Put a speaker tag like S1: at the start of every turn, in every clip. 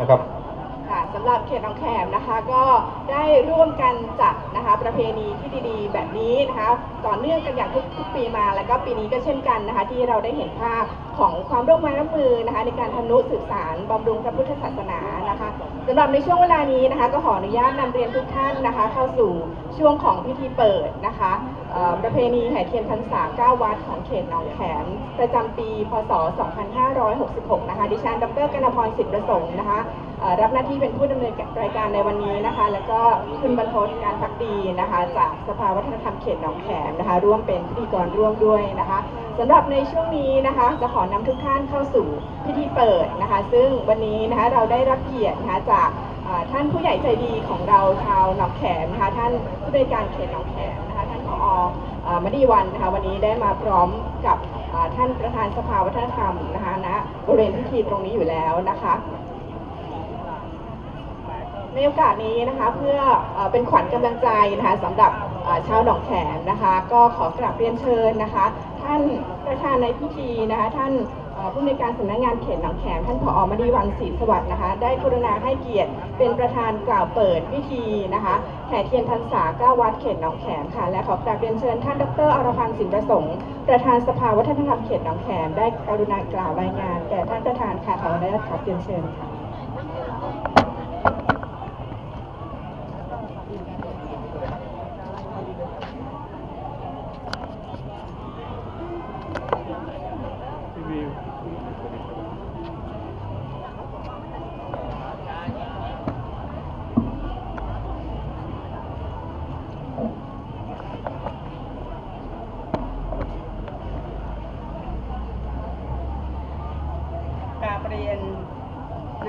S1: นะครับ
S2: ค่ะสำหรับเขตหนองแขมนะคะก็ได้ร่วมกันจัดนะคะประเพณีที่ดีๆ แบบนี้นะคะต่อเนื่องกันอย่างทุกทุกปีมา แล้วก็ปีนี้ก็เช่นกันนะคะที่เราได้เห็นภาพของความร่วมมือร่วมมือนะคะในการทำนุสืบสารบำรุงพระพุทธศาสนานะคะสำหรับในช่วงเวลานี้นะคะ ก็ขออนุญาตนำเรียนทุกท่านนะคะ เข้าสู่ช่วงของพิธีเปิดนะคะ ประเพณีแห่เทียนพรรษา 9 วัดของเขตหนองแขม ประจำปี พศ 2566 นะคะ ดิฉัน ดรกนพรสิทธิประสงค์นะคะ รับหน้าที่เป็นผู้ดำเนินรายการในวันนี้นะคะ แล้วก็คุณบรรพตการพักดีนะคะ จากสภาวัฒนธรรมเขตหนองแขมนะคะ ร่วมเป็นพิธีกรร่วมด้วยนะคะสำหรับในช่วงนี้นะคะ จะขอนำทุกท่านเข้าสู่พิธีเปิดนะคะ ซึ่งวันนี้นะคะเราได้รับเกียรตินะคะจากท่านผู้ใหญ่ใจดีของเราชาวหนองแขมนะคะ ท่านผู้บริการเขตหนองแขมนะ ผอมณีวันนะคะวันนี้ได้มาพร้อมกับท่านประธานสภาวัฒนธรรมนะคะณบริเวณพิธีตรงนี้อยู่แล้วนะคะในโอกาสนี้นะคะเพื่อเอเป็นขวัญกำลังใจนะคะสำหรับชาวหนองแขมนะคะ ก็ขอกราบเรียนเชิญนะคะ ท่านประธานในพิธีนะคะ ท่าน ผู้ในวยการสำนักงานเขตหนองแขมท่านผอมดีวันศรีสวัสดิ์นะคะได้กรุณาให้เกียรติเป็นประธานกล่าวเปิดพิธีนะคะแห่เทียนพรรษาเก้าวัดเขตหนองแขมค่ะและขอกราบเรียนเชิญท่านดรอรพันธ์สินประสงค์ประธานสภาวัฒนธรรมเขตหนองแขมได้กรุณากล่าวรายงานแก่ท่านประธานค่ะขออนุญาตขอเรียนเชิญค่ะ
S3: กราบเรียน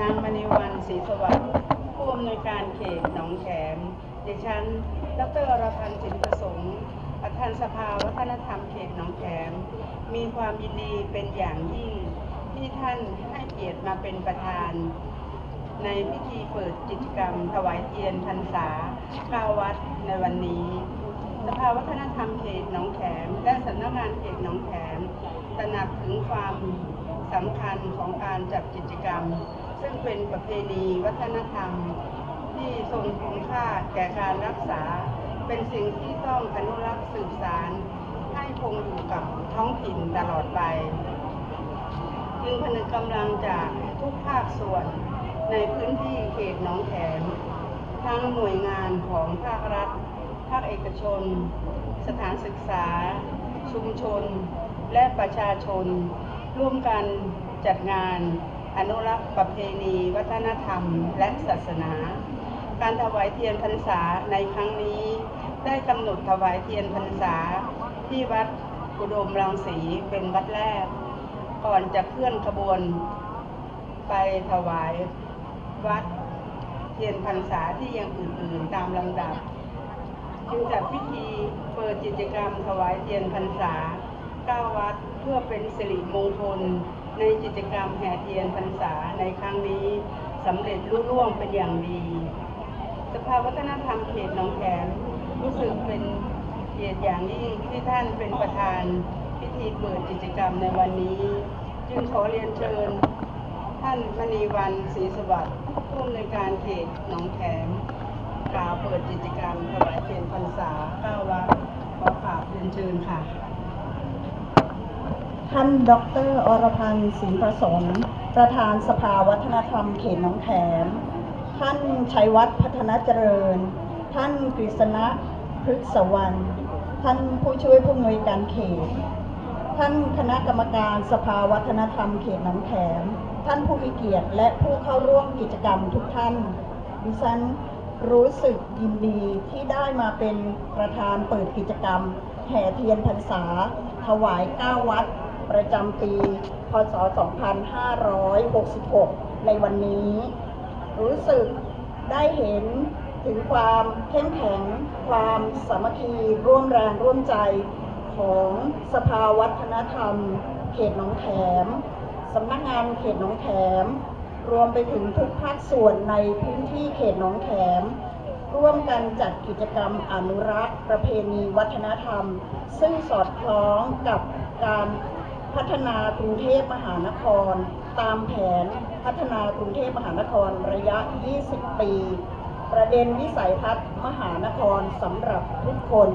S3: นางมณีวันศรีสวัสดิ์ผู้อำนวยการเขตหนองแขมดิฉัน ดรอรพันธ์สินประสงค์ประธานสภาวัฒนธรรมเขตหนองแขม มีความยินดีเป็นอย่างยิ่ง ที่ท่านให้เกียรติมาเป็นประธาน ในพิธีเปิดกิจกรรม ถวายเทียนพรรษาข้าวัดในวันนี้ สภาวัฒนธรรมเขตหนองแขม และสำนักงานเขตหนองแขมตระหนักถึงความสำคัญของการจัดกิจกรรม ซึ่งเป็นประเพณีวัฒนธรรมที่ทรงคุณค่าแก่การรักษา เป็นสิ่งที่ต้องอนุรักษ์สืบสารให้คงอยู่กับท้องถิ่นตลอดไป จึงพนึกกำลังจากทุกภาคส่วนในพื้นที่เขตหนองแขมทั้งหน่วยงานของภาครัฐ ภาคเอกชน สถานศึกษา ชุมชน และประชาชน ร่วมกันจัดงาน อนุรักษ์ประเพณี วัฒนธรรม และศาสนา การถวายเทียนพรรษาในครั้งนี้ ได้กำหนดถวายเทียนพรรษา ที่วัดอุดมรังสีเป็นวัดแรก ก่อนจะเคลื่อนขบวน ไปถวายวัดเทียนพรรษาที่ยังอื่นๆตามลำดับจึงจัดพิธีเปิดกิจกรรมถวายเทียนพรรษา 9 วัดเพื่อเป็นสิริมงคล ในกิจกรรมแห่เทียนพรรษาในครั้งนี้สำเร็จลุล่วงเป็นอย่างดี สภาวัฒนธรรมเขตหนองแขมรู้สึกเป็นเกียรติอย่างยิ่งที่ท่านเป็นประธานพิธีเปิดกิจกรรมในวันนี้ จึงขอเรียนเชิญ ท่านมณีวันศรีสวัสดิ์ผู้อำนวยการเขตหนองแขมกล่าวเปิดกิจกรรมถวายเทียนพรรษา9วัดขอกราบเรียนเชิญค่ะ
S4: ท่านดรอรพันธ์ศรีประสงค์ประธานสภาวัฒนธรรมเขตหนองแขม ท่านชัยวัฒน์พัฒนาเจริญ ท่านกฤษณะพฤกษวรรณท่านผู้ช่วยผู้อำนวยการเขต ท่านคณะกรรมการสภาวัฒนธรรมเขตหนองแขม ท่านผู้มีเกียรติและผู้เข้าร่วมกิจกรรมทุกท่าน ดิฉันรู้สึกยินดีที่ได้มาเป็นประธานเปิดกิจกรรม แห่เทียนพรรษา ถวาย 9 วัด ประจำปี พศ 2566 ในวันนี้ รู้สึกได้เห็นถึงความเข้มแข็ง ความสามัคคีร่วมแรงร่วมใจของสภาวัฒนธรรม เขตหนองแขมสำนักงานเขตหนองแขม รวมไปถึงทุกภาคส่วนในพื้นที่เขตหนองแขม ร่วมกันจัดกิจกรรมอนุรักษ์ ประเพณีวัฒนธรรม ซึ่งสอดคล้องกับการ พัฒนากรุงเทพมหานคร ตามแผนพัฒนากรุงเทพมหานครระยะ 20 ปี ประเด็นวิสัยทัศน์มหานครสำหรับทุกคน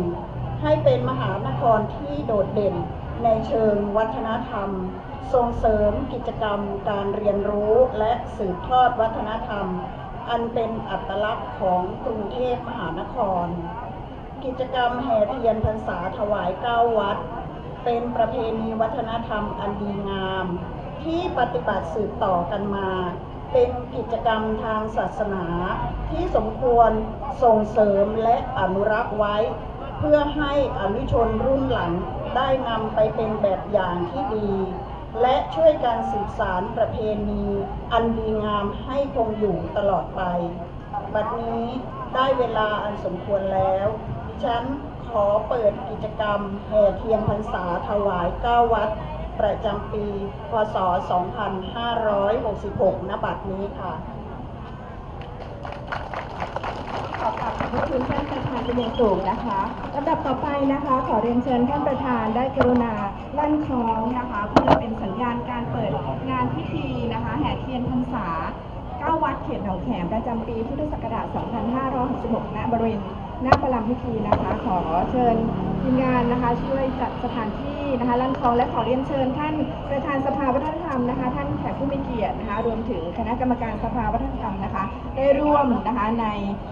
S4: ให้เป็นมหานครที่โดดเด่นในเชิงวัฒนธรรม ส่งเสริมกิจกรรมการเรียนรู้และสืบทอดวัฒนธรรม อันเป็นอัตลักษณ์ของกรุงเทพมหานคร กิจกรรมแห่เทียนพรรษาถวายเก้าวัด เป็นประเพณีวัฒนธรรมอันดีงาม ที่ปฏิบัติสืบต่อกันมา เป็นกิจกรรมทางศาสนา ที่สมควรส่งเสริมและอนุรักษ์ไว้ เพื่อให้อนุชนรุ่นหลังได้นำไปเป็นแบบอย่างที่ดี และช่วยกันสืบสารประเพณีอันดีงามให้คงอยู่ตลอดไป บัดนี้ได้เวลาอันสมควรแล้ว ดิฉัน ขอเปิดกิจกรรมแห่เทียนพรรษาถวายเก้าวัด ประจำปี พศ 2566 ณ บัดนี้ค่ะ
S2: ขอบคุณท่านประธานเป็นอย่างสูงนะคะลำดับต่อไปนะคะ ขอเรียนเชิญท่านประธานได้กรุณาลั่นคล้องนะคะ เพื่อเป็นสัญญาณการเปิดงานพิธีนะคะ แห่เทียนพรรษาเก้าวัดเขตหนองแขมประจำปีพุทธศักราช 2566 ณ บริเวณ หน้าประลำพิธีนะคะ ขอเชิญทีมงานนะคะ ช่วยจัดสถานที่นะคะลั่นคลองและขอเรียนเชิญ ท่านประธานสภาวัฒนธรรมนะคะ ท่านแขกผู้มีเกียรตินะคะ รวมถึงคณะกรรมการสภาวัฒนธรรมนะคะ ได้ร่วมนะคะใน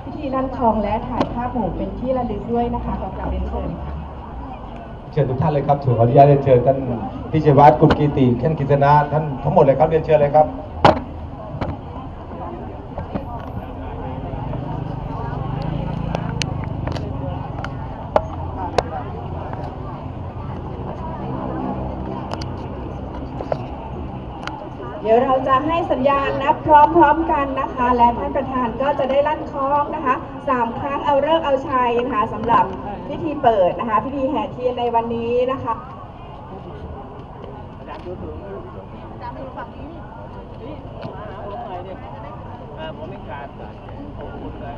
S2: พิธีลั่นคลองและถ่ายภาพหมู่เป็นที่ระลึกด้วยนะคะขอกราบเรียนเชิญค่ะ
S1: เชิญทุกท่านเลยครับถือขออนุญาตเรียนเชิญท่านพิเชวัฒน์กุลกีติท่านกิษณะท่านทั้งหมดเลยครับเรียนเชิญเลยครับ
S2: เดี๋ยวเราจะให้สัญญาณนับพร้อมๆกันนะคะ และท่านประธานก็จะได้ลั่นคล้องนะคะสามครั้งเอาเลิกเอาชัยนะคะสำหรับพิธีเปิดนะคะ พิธีแห่เทียนในวันนี้นะคะ
S5: ผมไม่ขาดผมเลย